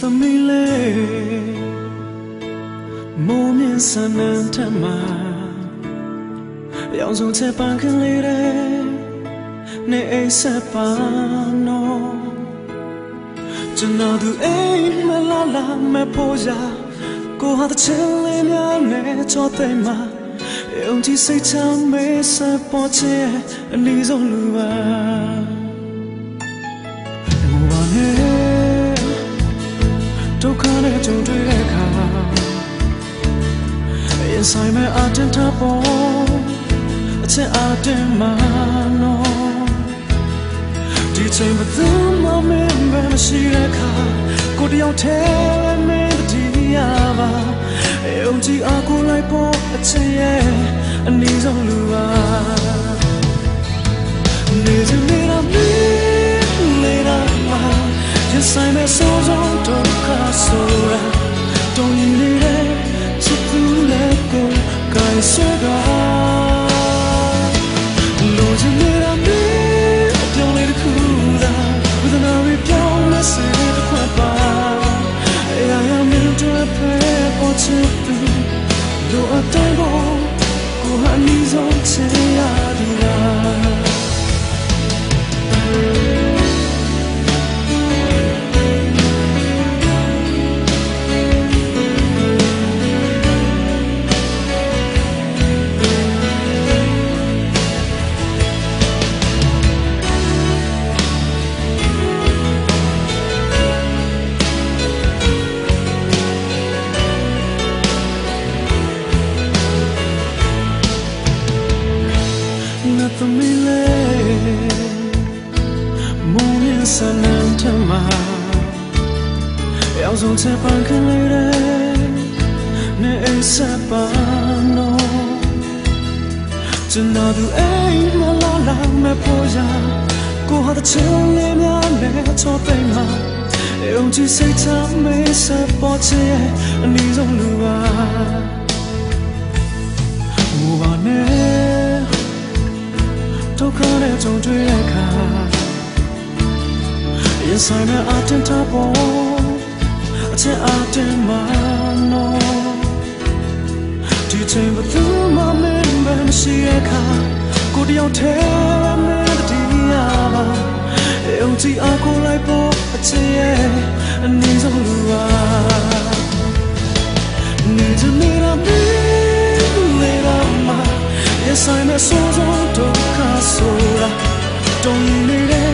သမီးလေးမိုးမြင့်စံနံထမရောင်စုံချက်ပန်းခလေးတဲ့နေအိမ်ဆက်ပါနော်ကျွန်တော်သူအိမ်မလာလာမဖို့ရာကိုဟာတဲ့ချင်လေးများနဲ့ချောသိမ်းမှာယုံကြည်စိတ်ချမေးစပေါ်ချင်အနည်းဆုံးလူပါ က္ခနဲ့ကြုံတွေ့တဲ့အခါရင်ဆိုင်မဲ့အတင်းထပေါ်အချက်အတင်းမှနော်ဒီချိန်ဘသူမှမင်းပဲမရှိတဲ့အခါကိုတယောက်တည်းမင်းတည်ရပါယုံကြည်အားကိုလိုက်ပေါ်အချက်ရဲ့အနည်းဆုံးလူပါ ပေါ်ချစ်သူလိုအပ် na famile Morning sun and tama ရောက်ဆုံးချက်ပန်းခလေးတဲ့နေအိမ်ဆက်ပါနော်ကျွန်တော်သူအိမ်မလာလာမပေါ်ရကိုဟာတဲ့ချင်လေးများနဲ့ချောသိမ်းမှာယုံကြည်စိတ်ချမေးစပေါ်ချင်အနည်းဆုံးလူပါ ဒုက္ခနဲ့ကြုံတွေ့တဲ့အခါရင်ဆိုင်မဲ့အတင်းထပေါ်အချက်အတင်းမှနော်ဒီချိန်ဘသူမှမင်းပဲမရှိတဲ့အခါကိုတယောက်တည်းမင်းတည်ရပါယုံကြည်အားကိုလိုက်ပေါ်အချက်ရဲ့အနည်းဆုံးလူပါနေချင်နေတာမင်းလေလာမှာ Yes I'm a soul zone ဒုက္ခဆိုတာ တုံးနေတဲ့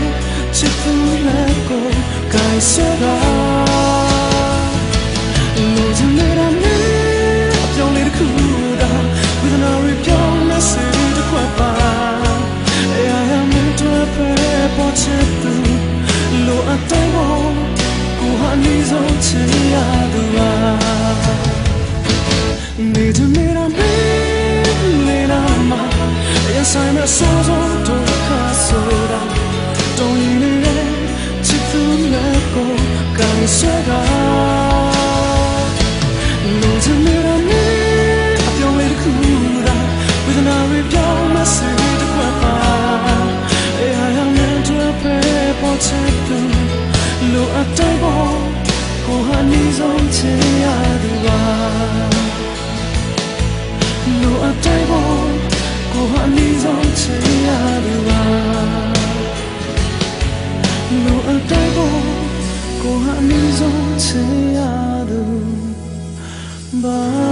ချစ်သူလည်းကိုကိုင်စရာလူချင်နေတာမင်းအပြောင်းလေးတစ်ခုသာဝိသနာတွေပြောင်းလဲစေတစ်ခွက်ပါ I am into a prayer for ချစ်သူလိုအပ်တဲ့ဘောကိုဟာနေဆုံးချင်ရသူပါ ဆုံးချင်ရသူပါလိုအပ်တဲ့ဘောကိုဟာနေဆုံးချင်ရသူပါလိုအပ်တဲ့ဘောကိုဟာနေဆုံးချင်ရသူပါ